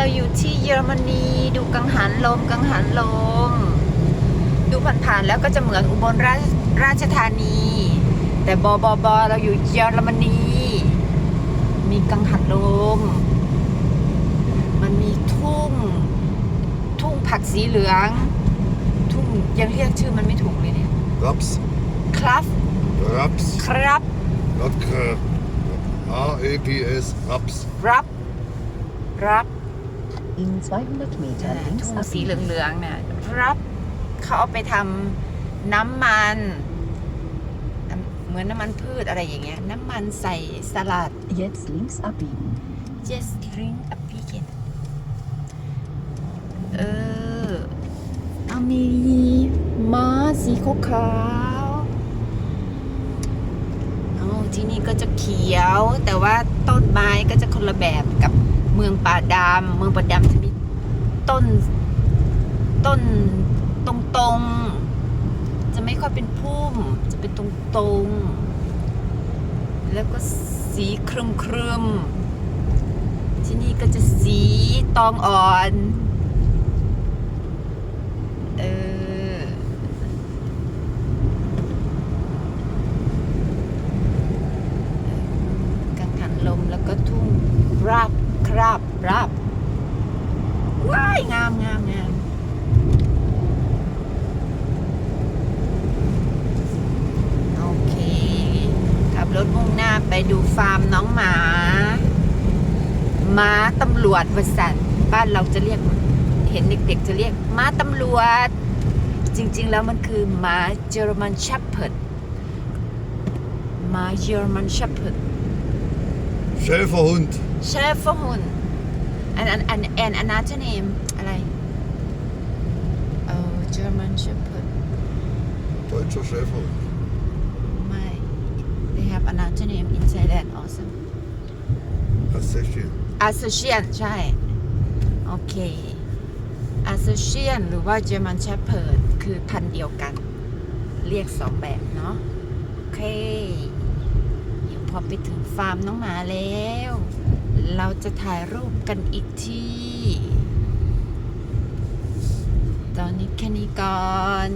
เราอยู่ที่เยอรมนีดูกังหันลมกังหันลม ดูผ่านๆแล้วก็จะเหมือนอุบลราชราชธานี แต่บอบอบอเราอยู่เยอรมนี มีกังหันลม มันมีทุ่ง ทุ่งผักสีเหลือง ทุ่งยังเรียกชื่อมันไม่ถูกเลยเนี่ย Raps. ครับ Raps. ครับ Not Kr. R-A-P-S. Raps. รับ รับ In 200 Meter อ่า links ทุ่งสี abbiegen. เหลืองๆเนี่ยรับเขาเอาไปทำน้ำมันน้ำเหมือนน้ำมันพืชอะไรอย่างเงี้ย น้ำมันใส่สลัด Jetzt links abbiegen. just drink a pigeon เออเอามีม้าสีขาวๆเอา ที่นี่ก็จะเขียว แต่ว่าต้นไม้ก็จะคนละแบบกับเมืองป่าดำเมืองป่าดำจะมีต้นต้นตรงๆ จะไม่ค่อยเป็นพุ่ม จะเป็นตรงๆ แล้วก็สีครึมครึมๆที่นี่ก็จะสีตองอ่อน เออ กังหันลม แล้วก็ทุ่งราบคราบราบว้ายงามงามงามโอเคขับรถมุ่งหน้าไปดูฟาร์มน้องหมาม้าตำรวจวสันบ้านเราจะเรียก เห็นเด็กๆจะเรียกม้าตำรวจ จริงๆแล้วมันคือม้าเยอรมันเชพเพิร์ดม้าเยอรมันเชพเพิร์ด Schäferhund. Schäferhund and and and and another name อะไรเออ German Shepherd Deutscher Schäferhund. ไม่ they have another name in Thailand also Assassin. Association ใช่ โอเค Association หรือว่า German Shepherd คือพันธุ์เดียวกัน เรียกสองแบบเนาะ โอเคเดี๋ยว พอไปถึงฟาร์มน้องหมาแล้ว เราจะถ่ายรูปกันอีกทีตอนนี้แค่นี้ก่อน